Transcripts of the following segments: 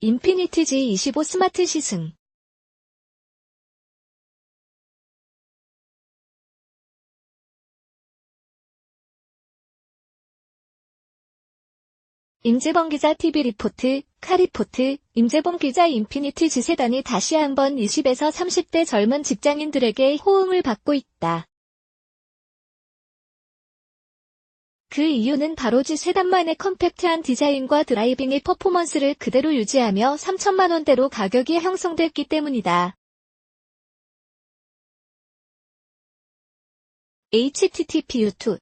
인피니티 G25 스마트 시승 임재범 기자 TV 리포트, 카리포트, 임재범 기자 인피니티 G세단이 다시 한번 20에서 30대 젊은 직장인들에게 호응을 받고 있다. 그 이유는 바로 G세단만의 컴팩트한 디자인과 드라이빙의 퍼포먼스를 그대로 유지하며 3천만 원대로 가격이 형성됐기 때문이다. http://u2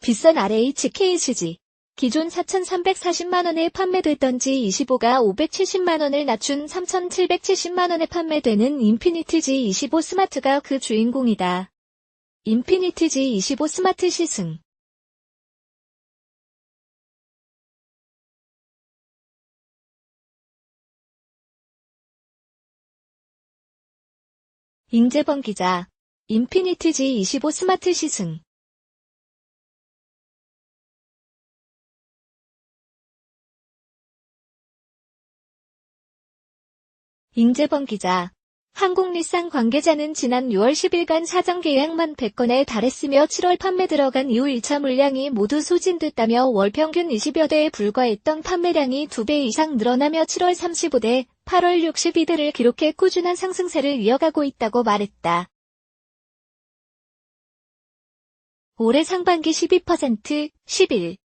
비싼 RHKCG. 기존 4,340만원에 판매됐던 G25가 570만원을 낮춘 3,770만원에 판매되는 인피니티 G25 스마트가 그 주인공이다. 인피니티 G25 스마트 시승. 임재범 기자. 인피니티 G25 스마트 시승. 임재범 기자. 한국리쌍 관계자는 지난 6월 10일간 사전 계약만 100건에 달했으며 7월 판매 들어간 이후 1차 물량이 모두 소진됐다며 월 평균 20여 대에 불과했던 판매량이 2배 이상 늘어나며 7월 35대, 8월 62대를 기록해 꾸준한 상승세를 이어가고 있다고 말했다. 올해 상반기 12%, 11.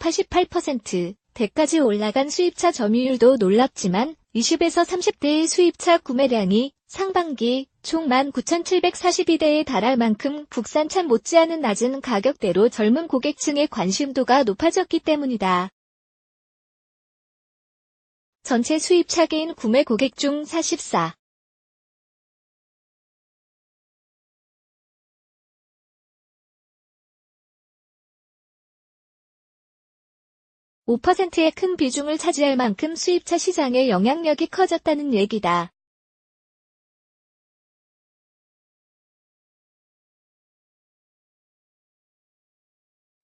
88% 대까지 올라간 수입차 점유율도 놀랍지만 20에서 30대의 수입차 구매량이 상반기 총 19,742대에 달할 만큼 국산차 못지않은 낮은 가격대로 젊은 고객층의 관심도가 높아졌기 때문이다. 전체 수입차 개인 구매 고객 중 44. 5%의 큰 비중을 차지할 만큼 수입차 시장의 영향력이 커졌다는 얘기다.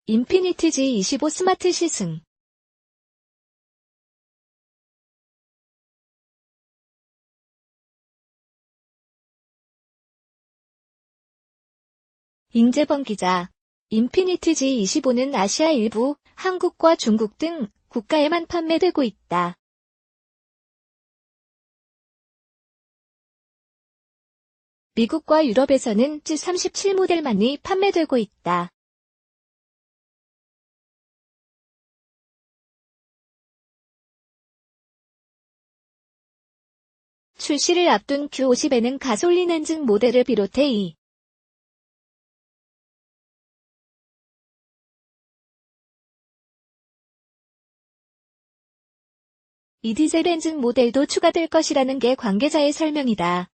인피니티 G25 스마트 시승 임재범 기자 인피니티 G25는 아시아 일부, 한국과 중국 등 국가에만 판매되고 있다. 미국과 유럽에서는 G37 모델만이 판매되고 있다. 출시를 앞둔 Q50에는 가솔린 엔진 모델을 비롯해 이 이 디젤 엔진 모델도 추가될 것이라는 게 관계자의 설명이다.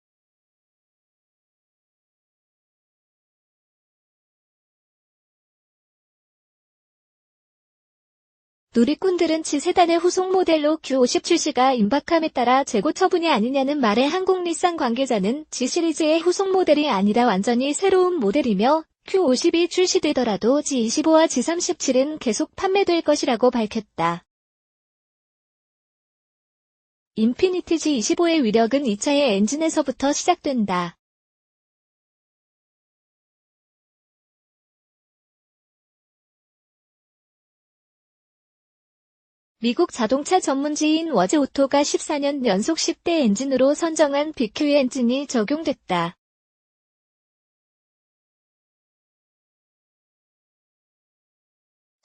누리꾼들은 치세단의 후속 모델로 Q50 출시가 임박함에 따라 재고 처분이 아니냐는 말에 한국리쌍 관계자는 G 시리즈의 후속 모델이 아니라 완전히 새로운 모델이며 Q50이 출시되더라도 G25와 G37은 계속 판매될 것이라고 밝혔다. 인피니티 G25의 위력은 2차의 엔진에서부터 시작된다. 미국 자동차 전문지인 워즈오토가 14년 연속 10대 엔진으로 선정한 BQ 엔진이 적용됐다.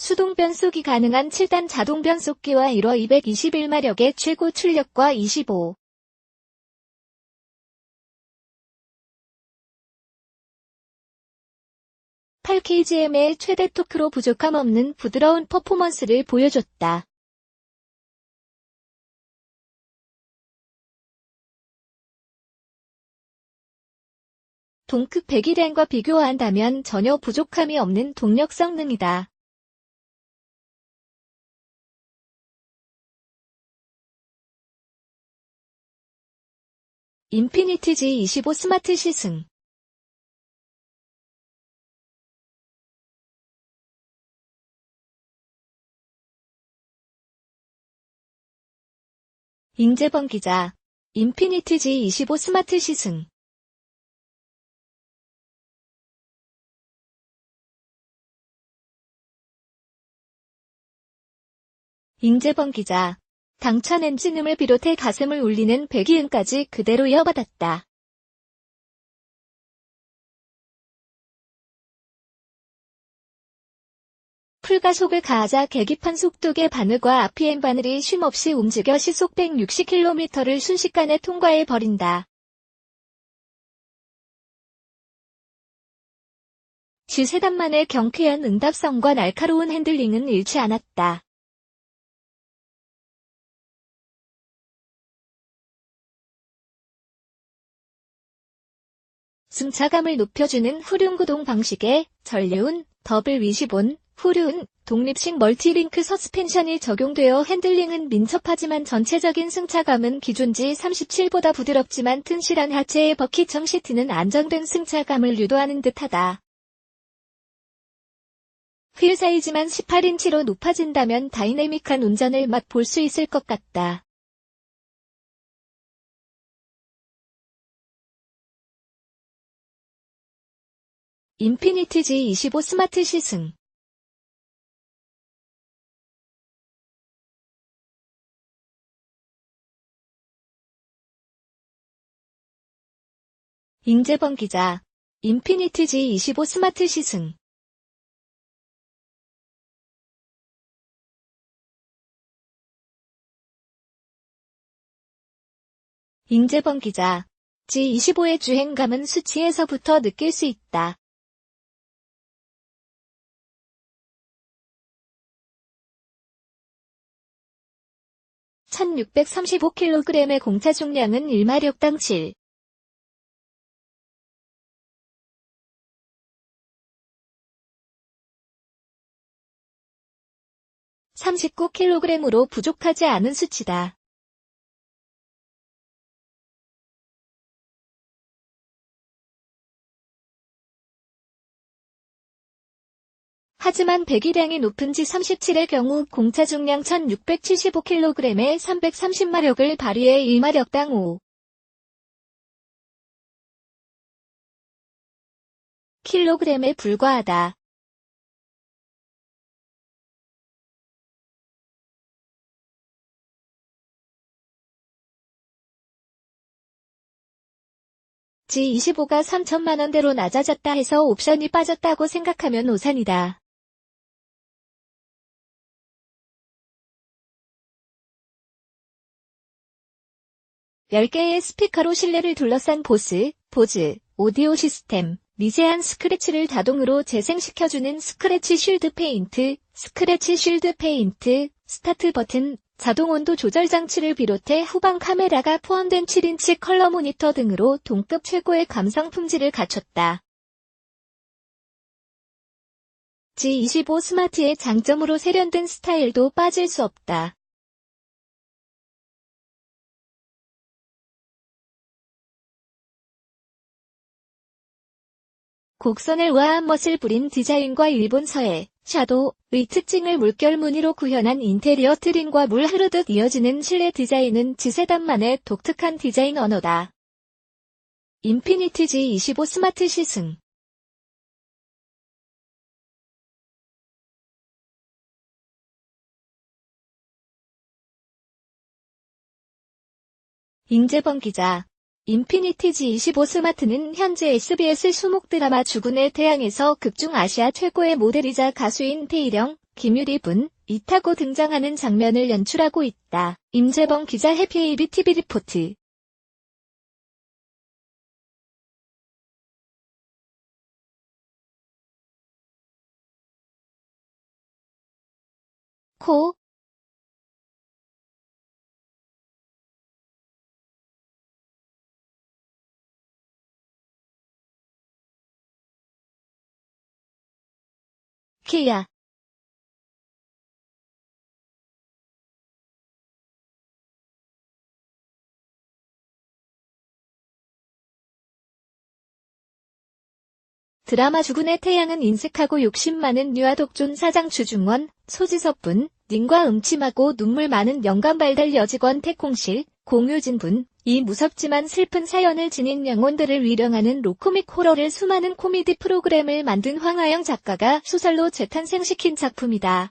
수동 변속이 가능한 7단 자동 변속기와 1호 221마력의 최고 출력과 25 8kgm의 최대 토크로 부족함 없는 부드러운 퍼포먼스를 보여줬다. 동급 101N과 비교한다면 전혀 부족함이 없는 동력 성능이다. 인피니티 G25 스마트 시승. 임재범 기자, 인피니티 G25 스마트 시승. 임재범 기자, 당찬 엔진음을 비롯해 가슴을 울리는 배기음까지 그대로 이어받았다. 풀가속을 가하자 계기판 속도계 바늘과 RPM 바늘이 쉼없이 움직여 시속 160km를 순식간에 통과해 버린다. G세단 만의 경쾌한 응답성과 날카로운 핸들링은 잃지 않았다. 승차감을 높여주는 후륜구동 방식의 전륜, 더블 위시본, 후륜, 독립식 멀티링크 서스펜션이 적용되어 핸들링은 민첩하지만 전체적인 승차감은 기존 G37보다 부드럽지만 튼실한 하체의 버킷형 시트는 안정된 승차감을 유도하는 듯하다. 휠 사이즈만 18인치로 높아진다면 다이내믹한 운전을 맛볼 수 있을 것 같다. 인피니티 G25 스마트 시승 임재범 기자, 인피니티 G25 스마트 시승 임재범 기자, G25의 주행감은 수치에서부터 느낄 수 있다. 1635kg의 공차 중량은 1마력당 7. 39kg으로 부족하지 않은 수치다. 하지만 배기량이 높은 G37의 경우 공차 중량 1675kg에 330마력을 발휘해 1마력당 5 킬로그램에 불과하다. G25가 3천만원대로 낮아졌다 해서 옵션이 빠졌다고 생각하면 오산이다. 10개의 스피커로 실내를 둘러싼 보스, 보즈, 오디오 시스템, 미세한 스크래치를 자동으로 재생시켜주는 스크래치 쉴드 페인트, 스크래치 쉴드 페인트, 스타트 버튼, 자동 온도 조절 장치를 비롯해 후방 카메라가 포함된 7인치 컬러 모니터 등으로 동급 최고의 감성 품질을 갖췄다. G25 스마트의 장점으로 세련된 스타일도 빠질 수 없다. 곡선을 우아한 멋을 부린 디자인과 일본 서해, 샤도의 특징을 물결 무늬로 구현한 인테리어 트림과 물 흐르듯 이어지는 실내 디자인은 지세단만의 독특한 디자인 언어다. 인피니티 G25 스마트 시승 임재범 기자 인피니티 G25 스마트는 현재 SBS 수목 드라마 죽은의 태양에서 극중 아시아 최고의 모델이자 가수인 태희령, 김유리 분, 이타고 등장하는 장면을 연출하고 있다. 임재범 기자 해피에이비 TV 리포트 코, 케야 드라마 주군의 태양은 인색하고 욕심 많은 뉴아독존 사장 주중원, 소지섭분, 님과 음침하고 눈물 많은 영감발달 여직원 태콩실, 공효진분, 이 무섭지만 슬픈 사연을 지닌 영혼들을 위령하는 로코믹 호러를 수많은 코미디 프로그램을 만든 황하영 작가가 소설로 재탄생시킨 작품이다.